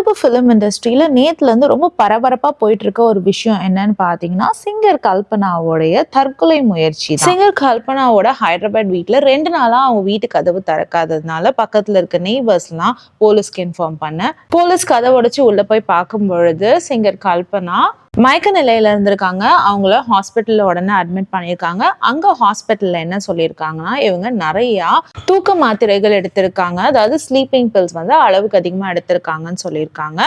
Telugu film இண்டஸ்ட்ரியில் நேற்றுலேருந்து ரொம்ப பரபரப்பாக போயிட்டு இருக்க ஒரு விஷயம் என்னன்னு பார்த்தீங்கன்னா சிங்கர் கல்பனாவோடைய தற்கொலை முயற்சி சிங்கர் கல்பனாவோட ஹைதராபாத் வீட்டில் ரெண்டு நாளாக அவங்க வீட்டு கதவு திறக்காததுனால பக்கத்தில் இருக்க நெய்பர்ஸ்லாம் போலீஸ்க்கு இன்ஃபார்ம் பண்ண போலீஸ் கதவு உடச்சி உள்ளே போய் பார்க்கும் பொழுது சிங்கர் கல்பனா மயக்க நிலையில இருந்திருக்காங்க. அவங்கள ஹாஸ்பிட்டல்ல உடனே அட்மிட் பண்ணியிருக்காங்க. அங்க ஹாஸ்பிட்டல்ல என்ன சொல்லியிருக்காங்கன்னா இவங்க நிறைய தூக்க மாத்திரைகள் எடுத்திருக்காங்க. அதாவது ஸ்லீப்பிங் பில்ஸ் வந்து அளவுக்கு அதிகமா எடுத்திருக்காங்கன்னு சொல்லியிருக்காங்க.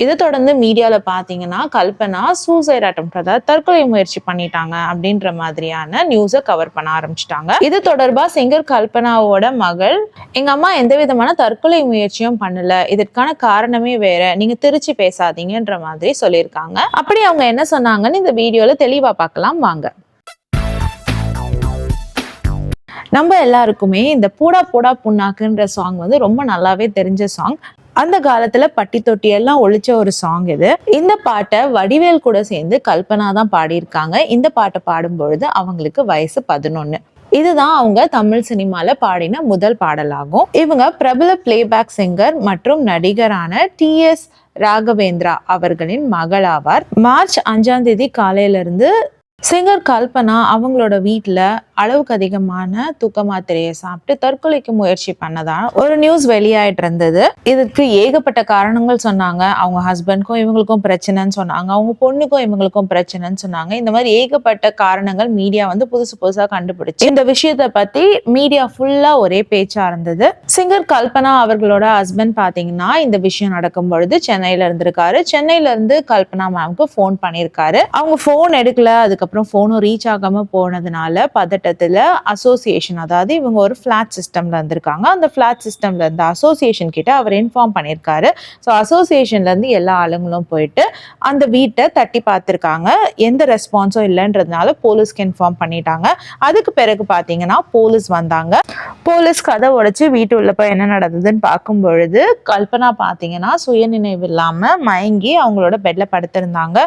இதை தொடர்ந்து மீடியால பாத்தீங்கன்னா கல்பனா சூசைட் அட்டம் அதாவது தற்கொலை முயற்சி பண்ணிட்டாங்க அப்படின்ற மாதிரியான நியூஸை கவர் பண்ண ஆரம்பிச்சிட்டாங்க. இது தொடர்பா சிங்கர் கல்பனாவோட மகள் எங்க அம்மா எந்த விதமான தற்கொலை முயற்சியும் பண்ணல. இதற்கான காரணமே வேற. நீங்க திருச்சி பேசாதீங்கன்ற மாதிரி சொல்லியிருக்காங்க. அப்படி அவங்க என்ன சொன்னாங்கன்னு இந்த வீடியோல தெளிவா பார்க்கலாம். வாங்க. நம்ம எல்லாருக்குமே இந்த பூடா பூடா புண்ணாக்குன்ற சாங் வந்து ரொம்ப நல்லாவே தெரிஞ்ச சாங் அந்த காலத்துல பட்டி தொட்டி எல்லாம் ஒழிச்ச ஒரு சாங் இது. இந்த பாட்டை வடிவேல் கூட சேர்ந்து கல்பனா தான் பாடியிருக்காங்க. இந்த பாட்டை பாடும் பொழுது அவங்களுக்கு வயசு பதினொன்னு. இதுதான் அவங்க தமிழ் சினிமால பாடின முதல் பாடலாகும். இவங்க பிரபல பிளேபேக் சிங்கர் மற்றும் நடிகரான டி எஸ் ராகவேந்திரா அவர்களின் மகளாவார். மார்ச் அஞ்சாம் தேதி காலையில இருந்து சிங்கர் கல்பனா அவங்களோட வீட்டில் அளவுக்கு அதிகமான தூக்க மாத்திரையை சாப்பிட்டு தற்கொலைக்கு முயற்சி பண்ணதா ஒரு நியூஸ் வெளியாயிட்டு இருந்தது இதுக்கு ஏகப்பட்ட காரணங்கள் சொன்னாங்க. அவங்க ஹஸ்பண்ட்க்கும் இவங்களுக்கும் பிரச்சனைன்னு சொன்னாங்க. அவங்க பொண்ணுக்கும் இவங்களுக்கும் பிரச்சனைன்னு சொன்னாங்க. இந்த மாதிரி ஏகப்பட்ட காரணங்கள் மீடியா வந்து புதுசு புதுசாக கண்டுபிடிச்சு இந்த விஷயத்தை பத்தி மீடியா ஃபுல்லா ஒரே பேச்சா இருந்தது. சிங்கர் கல்பனா அவர்களோட ஹஸ்பண்ட் பாத்தீங்கன்னா இந்த விஷயம் நடக்கும் பொழுது சென்னையில இருந்திருக்காரு. சென்னையில இருந்து கல்பனா மேம்க்கு ஃபோன் பண்ணியிருக்காரு. அவங்க ஃபோன் எடுக்கல. அதுக்கப்புறம் ஃபோனும் ரீச் ஆகாம போனதுனால காலகட்டத்தில் அசோசியேஷன் அதாவது இவங்க ஒரு ஃப்ளாட் சிஸ்டம்ல இருந்திருக்காங்க. அந்த ஃபிளாட் சிஸ்டமில் இருந்த அசோசியேஷன் கிட்ட அவர் இன்ஃபார்ம் பண்ணியிருக்காரு. ஸோ அசோசியேஷன்லேருந்து எல்லா ஆளுங்களும் போயிட்டு அந்த வீட்டை தட்டி பார்த்துருக்காங்க. எந்த ரெஸ்பான்ஸும் இல்லைன்றதுனால போலீஸ்க்கு இன்ஃபார்ம் பண்ணிட்டாங்க. அதுக்கு பிறகு பார்த்தீங்கன்னா போலீஸ் வந்தாங்க. போலீஸ் கதை உடைச்சு வீட்டு உள்ள போய் என்ன நடந்ததுன்னு பார்க்கும் பொழுது கல்பனா பார்த்தீங்கன்னா சுயநினைவு இல்லாமல் மயங்கி அவங்களோட பெட்ல படுத்திருந்தாங்க.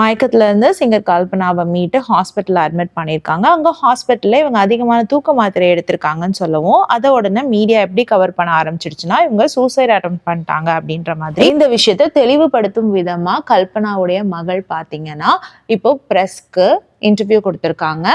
மயக்கத்துல இருந்து சிங்கர் கல்பனாவை மீட்டு ஹாஸ்பிட்டல் அட்மிட் பண்ணியிருக்காங்க. அங்கே ஹாஸ்பிட்டல் ஹாஸ்பிட்டலில் இவங்க அதிகமான தூக்க மாத்திரை எடுத்திருக்காங்கன்னு சொல்லவும் அதை உடனே மீடியா எப்படி கவர் பண்ண ஆரம்பிச்சிருச்சுன்னா இவங்க சூசைட் அட்டம் பண்ணிட்டாங்க அப்படின்ற மாதிரி. இந்த விஷயத்தை தெளிவுபடுத்தும் விதமாக கல்பனாவுடைய மகள் பார்த்தீங்கன்னா இப்போ ப்ரெஸ்க்கு இன்டர்வியூ கொடுத்துருக்காங்க.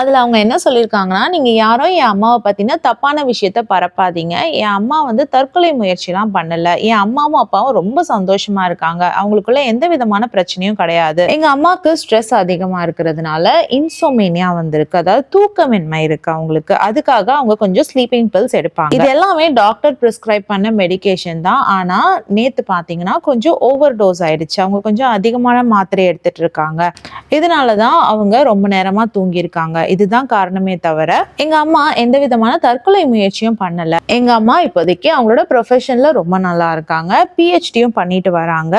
அதில் அவங்க என்ன சொல்லியிருக்காங்கன்னா நீங்கள் யாரோ என் அம்மாவை பார்த்தீங்கன்னா தப்பான விஷயத்த பரப்பாதீங்க. என் அம்மா வந்து தற்கொலை முயற்சிலாம் பண்ணலை. என் அம்மாவும் அப்பாவும் ரொம்ப சந்தோஷமா இருக்காங்க. அவங்களுக்குள்ள எந்த விதமான பிரச்சனையும் கிடையாது. எங்கள் அம்மாவுக்கு ஸ்ட்ரெஸ் அதிகமாக இருக்கிறதுனால இன்சோமேனியா வந்திருக்கு. அதாவது தூக்கமின்மை இருக்கு அவங்களுக்கு. அதுக்காக அவங்க கொஞ்சம் ஸ்லீப்பிங் பில்ஸ் எடுப்பாங்க. இது எல்லாமே டாக்டர் ப்ரிஸ்கிரைப் பண்ண மெடிகேஷன் தான். ஆனால் நேற்று பார்த்தீங்கன்னா கொஞ்சம் ஓவர் டோஸ் ஆயிடுச்சு. அவங்க கொஞ்சம் அதிகமான மாத்திரை எடுத்துட்டு இருக்காங்க. இதனால தான் அவங்க ரொம்ப நேரமாக தூங்கியிருக்காங்க. இதுதான் காரணமே தவிர எங்க அம்மா எந்த விதமான தற்கொலை முயற்சியும் பண்ணல. எங்க அம்மா இப்போதைக்கு அவங்களோட ப்ரொஃபஷன்ல ரொம்ப நல்லா இருக்காங்க. பிஹெச்டியும் பண்ணிட்டு வராங்க.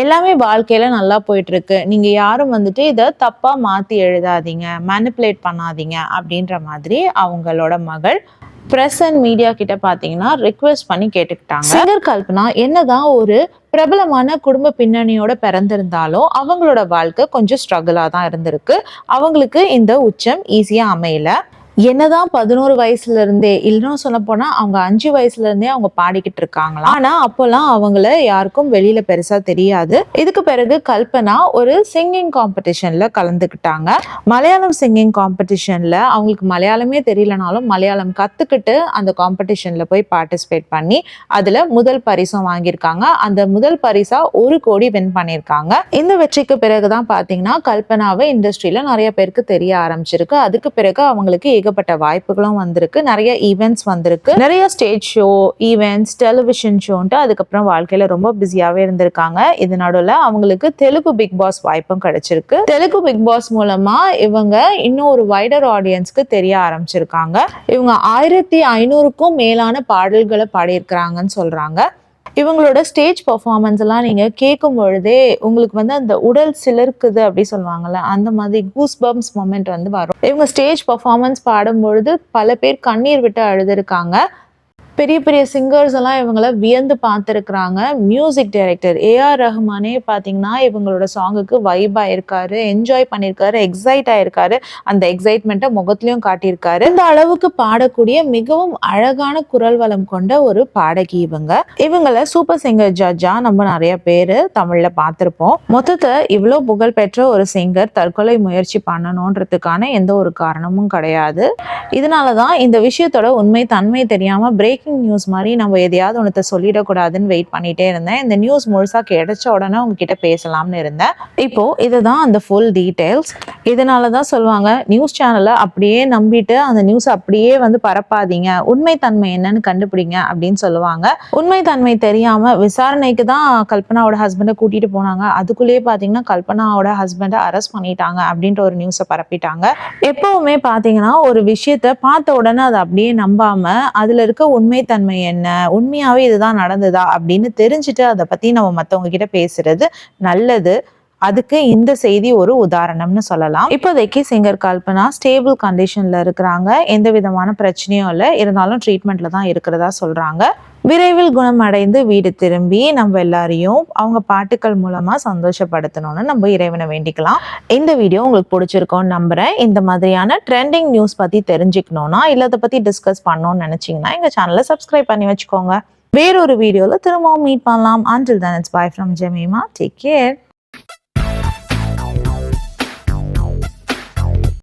எல்லாமே வாழ்க்கையில நல்லா போயிட்டு இருக்கு நீங்க யாரும் வந்துட்டு இதை தப்பா மாத்தி எழுதாதீங்க மேனிப்புலேட் பண்ணாதீங்க அப்படின்ற மாதிரி அவங்களோட மகள் ப்ரெஸ் அண்ட் மீடியா கிட்ட பாத்தீங்கன்னா ரிக்வெஸ்ட் பண்ணி கேட்டுக்கிட்டாங்க. சிங்கர் கல்பனா என்னதான் ஒரு பிரபலமான குடும்ப பின்னணியோட பிறந்திருந்தாலும் அவங்களோட வாழ்க்கை கொஞ்சம் ஸ்ட்ரகிளாக தான் இருந்திருக்கு. அவங்களுக்கு இந்த உச்சம் ஈஸியாக அமையல. என்னதான் பதினோரு வயசுல இருந்தே இல்லைன்னு சொல்ல போனா அவங்க அஞ்சு வயசுல இருந்தே அவங்க பாடிக்கிட்டு இருக்காங்களா ஆனா அப்போல்லாம் அவங்கள யாருக்கும் வெளியில பெருசா தெரியாது. இதுக்கு பிறகு கல்பனா ஒரு சிங்கிங் காம்படிஷன்ல கலந்துக்கிட்டாங்க. மலையாளம் சிங்கிங் காம்படிஷன்ல அவங்களுக்கு மலையாளமே தெரியலனாலும் மலையாளம் கத்துக்கிட்டு அந்த காம்படிஷன்ல போய் பார்ட்டிசிபேட் பண்ணி அதுல முதல் பரிசும் வாங்கியிருக்காங்க. அந்த முதல் பரிசா ஒரு கோடி வின் பண்ணியிருக்காங்க. இந்த வெற்றிக்கு பிறகுதான் பாத்தீங்கன்னா கல்பனாவை இண்டஸ்ட்ரியில நிறைய பேருக்கு தெரிய ஆரம்பிச்சிருக்கு. அதுக்கு பிறகு அவங்களுக்கு ஏகப்பட்ட வாய்ப்புகளும் வந்திருக்கு. நிறைய ஈவெண்ட்ஸ் வந்திருக்கு. நிறைய ஸ்டேஜ் ஷோ ஈவெண்ட்ஸ் டெலிவிஷன் ஷோன்ட்டு அதுக்கப்புறம் வாழ்க்கையில ரொம்ப பிஸியாவே இருந்திருக்காங்க. இது நடுவில் அவங்களுக்கு தெலுங்கு பிக் பாஸ் வாய்ப்பும் கிடைச்சிருக்கு. தெலுங்கு பிக் பாஸ் மூலமா இவங்க இன்னும் ஒரு வைடர் ஆடியன்ஸ்க்கு தெரிய ஆரம்பிச்சிருக்காங்க. இவங்க ஆயிரத்தி ஐநூறுக்கும் மேலான பாடல்களை பாடியிருக்கிறாங்கன்னு சொல்றாங்க. இவங்களோட ஸ்டேஜ் பர்ஃபார்மன்ஸ் எல்லாம் நீங்க கேட்கும் பொழுதே உங்களுக்கு வந்து அந்த உடல் சிலிர்க்குது அப்படி சொல்லுவாங்கல்ல அந்த மாதிரி கூஸ் பம்ஸ் மொமெண்ட் வந்து வரும். இவங்க ஸ்டேஜ் பர்ஃபார்மன்ஸ் பாடும்பொழுது பல பேர் கண்ணீர் விட்டு அழுதுருக்காங்க. பெரிய பெரிய சிங்கர்ஸ் எல்லாம் இவங்கள வியந்து பார்த்துருக்குறாங்க. மியூசிக் டைரக்டர் ஏஆர் ரஹ்மானே பார்த்தீங்கன்னா இவங்களோட சாங்குக்கு வைப் ஆயிருக்காரு என்ஜாய் பண்ணியிருக்காரு எக்ஸைட் ஆயிருக்காரு அந்த எக்ஸைட்மெண்ட்டை முகத்துலையும் காட்டியிருக்காரு. இந்த அளவுக்கு பாடக்கூடிய மிகவும் அழகான குரல் வளம் கொண்ட ஒரு பாடகி இவங்க. இவங்கள சூப்பர் சிங்கர் ஜட்ஜா நம்ம நிறைய பேர் தமிழில் பார்த்துருப்போம். மொத்தத்தை இவ்வளோ புகழ்பெற்ற ஒரு சிங்கர் தற்கொலை முயற்சி பண்ணணுன்றதுக்கான எந்த ஒரு காரணமும் கிடையாது. இதனால தான் இந்த விஷயத்தோட உண்மை தன்மை தெரியாமல் பிரேக்கிங் நியூஸ் மாதிரி நம்ம எதையாவது ஒன்றத்தை சொல்லிடக்கூடாதுன்னு வெயிட் பண்ணிட்டே இருந்தேன். இந்த நியூஸ் முழுசாக கிடைச்ச உடனே உங்ககிட்ட பேசலாம்னு இருந்தேன். இப்போ இதுதான் அந்த ஃபுல் டீட்டெயில்ஸ் இதனால தான் சொல்லுவாங்க நியூஸ் சேனலை அப்படியே நம்பிட்டு அந்த நியூஸ் அப்படியே வந்து பரப்பாதீங்க. உண்மை தன்மை என்னன்னு கண்டுபிடிங்க அப்படின்னு சொல்லுவாங்க. உண்மை தன்மை தெரியாம விசாரணைக்கு தான் கல்பனாவோட ஹஸ்பண்டை கூட்டிட்டு போனாங்க. அதுக்குள்ளேயே பார்த்தீங்கன்னா கல்பனாவோட ஹஸ்பண்டை அரெஸ்ட் பண்ணிட்டாங்க அப்படின்ற ஒரு நியூஸை பரப்பிட்டாங்க. எப்பவுமே பார்த்தீங்கன்னா ஒரு விஷயத்த பார்த்த உடனே அதை அப்படியே நம்பாம அதுல இருக்க உண்மை உண்மைத்தன்மை என்ன? உண்மையாவே இதுதான் நடந்ததா? அப்படின்னு தெரிஞ்சுட்டு அதை பத்தி நம்ம மற்றவங்க கிட்ட பேசுறது நல்லது. அதுக்கு இந்த செய்தி ஒரு உதாரணம்னு சொல்லலாம். இப்போதைக்கு சிங்கர் கல்பனா ஸ்டேபிள் கண்டிஷன்ல இருக்கிறாங்க. எந்த விதமான பிரச்சனையும் இல்லை. இருந்தாலும் ட்ரீட்மெண்ட்ல தான் இருக்கிறதா சொல்றாங்க. விரைவில் குணமடைந்து வீடு திரும்பி நம்ம எல்லாரையும் அவங்க பாட்டுக்கள் மூலமா சந்தோஷப்படுத்தணும்னு நம்ம இறைவனை வேண்டிக்கலாம். இந்த வீடியோ உங்களுக்கு பிடிச்சிருக்கோன்னு நம்புறேன். இந்த மாதிரியான ட்ரெண்டிங் நியூஸ் பத்தி தெரிஞ்சுக்கணும்னா இல்லை அதை பத்தி டிஸ்கஸ் பண்ணணும்னு நினைச்சீங்கன்னா எங்க சேனலை சப்ஸ்கிரைப் பண்ணி வச்சுக்கோங்க. வேறொரு வீடியோவில் திரும்பவும் மீட் பண்ணலாம். Until then it's bye from Jemima take care